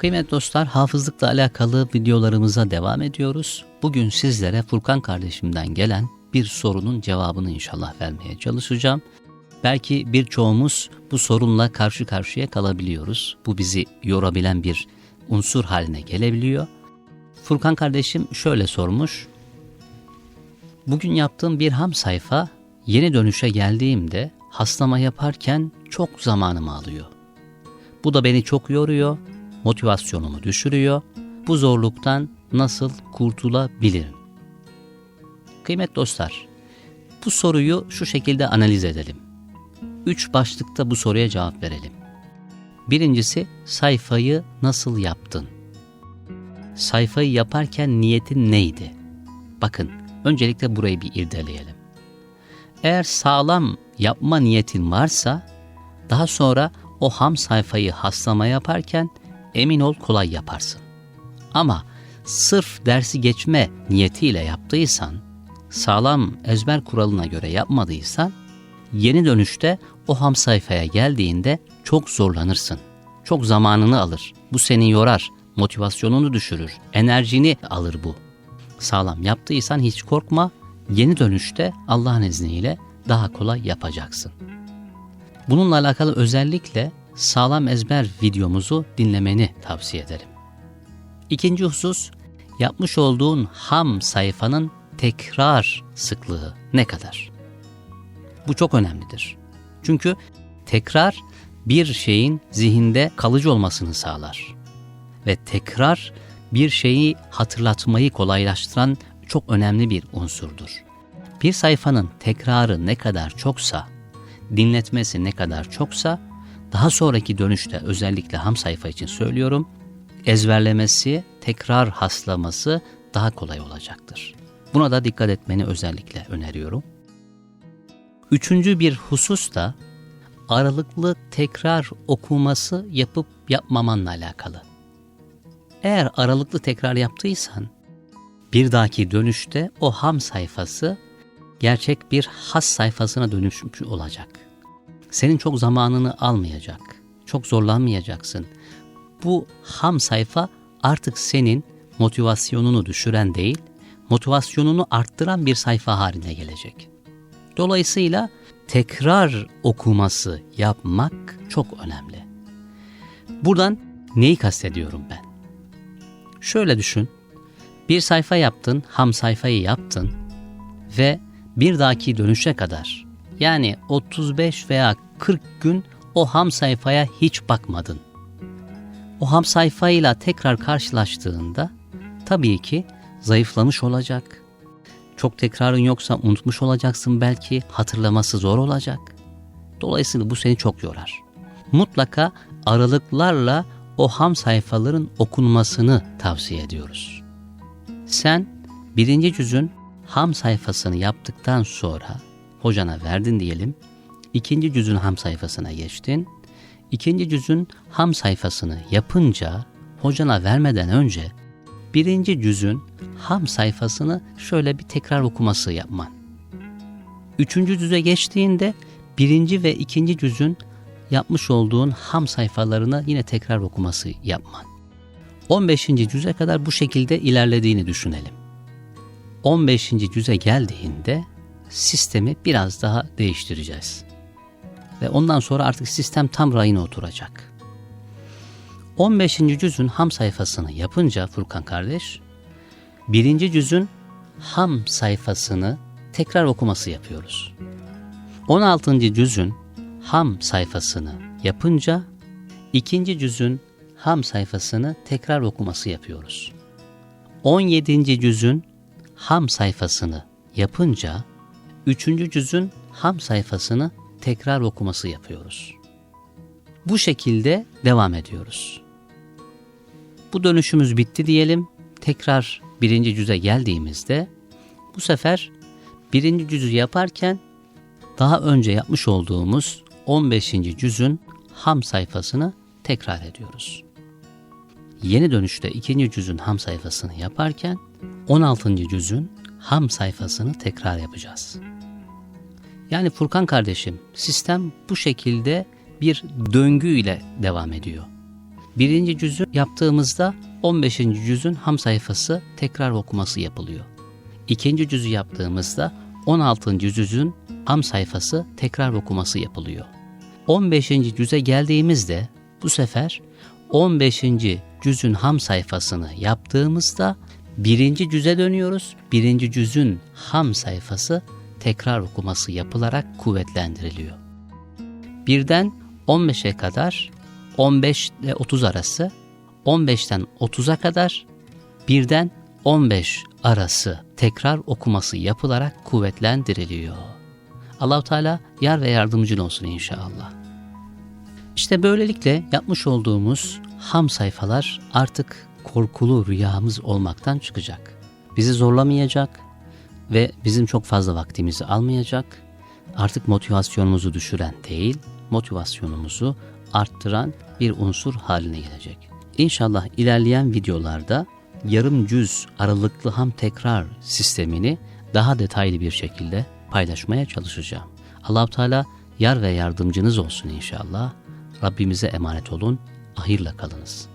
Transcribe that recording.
Kıymetli dostlar, hafızlıkla alakalı videolarımıza devam ediyoruz. Bugün sizlere Furkan kardeşimden gelen bir sorunun cevabını inşallah vermeye çalışacağım. Belki birçoğumuz bu sorunla karşı karşıya kalabiliyoruz. Bu bizi yorabilen bir unsur haline gelebiliyor. Furkan kardeşim şöyle sormuş. Bugün yaptığım bir ham sayfa yeni dönüşe geldiğimde haslama yaparken çok zamanımı alıyor. Bu da beni çok yoruyor, motivasyonumu düşürüyor. Bu zorluktan nasıl kurtulabilirim? Kıymet dostlar, bu soruyu şu şekilde analiz edelim. Üç başlıkta bu soruya cevap verelim. Birincisi, sayfayı nasıl yaptın? Sayfayı yaparken niyetin neydi? Bakın, öncelikle burayı bir irdeleyelim. Eğer sağlam yapma niyetin varsa, daha sonra o ham sayfayı haslama yaparken emin ol kolay yaparsın. Ama sırf dersi geçme niyetiyle yaptıysan, sağlam ezber kuralına göre yapmadıysan, yeni dönüşte o ham sayfaya geldiğinde çok zorlanırsın. Çok zamanını alır. Bu seni yorar, motivasyonunu düşürür, enerjini alır bu. Sağlam yaptıysan hiç korkma, yeni dönüşte Allah'ın izniyle daha kolay yapacaksın. Bununla alakalı özellikle sağlam ezber videomuzu dinlemeni tavsiye ederim. İkinci husus, yapmış olduğun ham sayfanın tekrar sıklığı ne kadar? Bu çok önemlidir. Çünkü tekrar bir şeyin zihinde kalıcı olmasını sağlar. Ve tekrar bir şeyi hatırlatmayı kolaylaştıran çok önemli bir unsurdur. Bir sayfanın tekrarı ne kadar çoksa, dinletmesi ne kadar çoksa, daha sonraki dönüşte özellikle ham sayfa için söylüyorum, ezberlemesi, tekrar haslaması daha kolay olacaktır. Buna da dikkat etmeni özellikle öneriyorum. Üçüncü bir husus da aralıklı tekrar okuması yapıp yapmamanla alakalı. Eğer aralıklı tekrar yaptıysan, bir dahaki dönüşte o ham sayfası gerçek bir has sayfasına dönüşmüş olacak. Senin çok zamanını almayacak, çok zorlanmayacaksın. Bu ham sayfa artık senin motivasyonunu düşüren değil, motivasyonunu arttıran bir sayfa haline gelecek. Dolayısıyla tekrar okuması yapmak çok önemli. Buradan neyi kastediyorum ben? Şöyle düşün. Bir sayfa yaptın, ham sayfayı yaptın ve bir dahaki dönüşe kadar yani 35 veya 40 gün o ham sayfaya hiç bakmadın. O ham sayfayla tekrar karşılaştığında tabii ki zayıflamış olacak. Çok tekrarın yoksa unutmuş olacaksın belki, hatırlaması zor olacak. Dolayısıyla bu seni çok yorar. Mutlaka aralıklarla o ham sayfaların okunmasını tavsiye ediyoruz. Sen birinci cüzün ham sayfasını yaptıktan sonra hocana verdin diyelim. İkinci cüzün ham sayfasına geçtin. İkinci cüzün ham sayfasını yapınca hocana vermeden önce birinci cüzün ham sayfasını şöyle bir tekrar okuması yapman. Üçüncü cüze geçtiğinde birinci ve ikinci cüzün yapmış olduğun ham sayfalarını yine tekrar okuması yapman. 15. cüze kadar bu şekilde ilerlediğini düşünelim. 15. cüze geldiğinde sistemi biraz daha değiştireceğiz. Ve ondan sonra artık sistem tam rayına oturacak. 15. cüzün ham sayfasını yapınca Furkan kardeş, birinci cüzün ham sayfasını tekrar okuması yapıyoruz. 16. cüzün ham sayfasını yapınca ikinci cüzün ham sayfasını tekrar okuması yapıyoruz. 17. cüzün ham sayfasını yapınca üçüncü cüzün ham sayfasını tekrar okuması yapıyoruz. Bu şekilde devam ediyoruz. Bu dönüşümüz bitti diyelim. Tekrar birinci cüze geldiğimizde bu sefer birinci cüzü yaparken daha önce yapmış olduğumuz 15. cüzün ham sayfasını tekrar ediyoruz. Yeni dönüşte ikinci cüzün ham sayfasını yaparken 16. cüzün ham sayfasını tekrar yapacağız. Yani Furkan kardeşim sistem bu şekilde bir döngü ile devam ediyor. Birinci cüzü yaptığımızda 15. cüzün ham sayfası tekrar okuması yapılıyor. İkinci cüzü yaptığımızda 16. cüzün ham sayfası tekrar okuması yapılıyor. 15. cüze geldiğimizde bu sefer 15. cüzün ham sayfasını yaptığımızda birinci cüze dönüyoruz. Birinci cüzün ham sayfası tekrar okuması yapılarak kuvvetlendiriliyor. Birden 15'e kadar 15 ile 30 arası, 15'ten 30'a kadar birden 15 arası tekrar okuması yapılarak kuvvetlendiriliyor. Allahu Teala yar ve yardımcın olsun inşallah. İşte böylelikle yapmış olduğumuz ham sayfalar artık korkulu rüyamız olmaktan çıkacak. Bizi zorlamayacak ve bizim çok fazla vaktimizi almayacak. Artık motivasyonumuzu düşüren değil, motivasyonumuzu arttıran bir unsur haline gelecek. İnşallah ilerleyen videolarda yarım cüz aralıklı ham tekrar sistemini daha detaylı bir şekilde paylaşmaya çalışacağım. Allahu Teala yar ve yardımcınız olsun inşallah. Rabbimize emanet olun. Ahirle kalınız.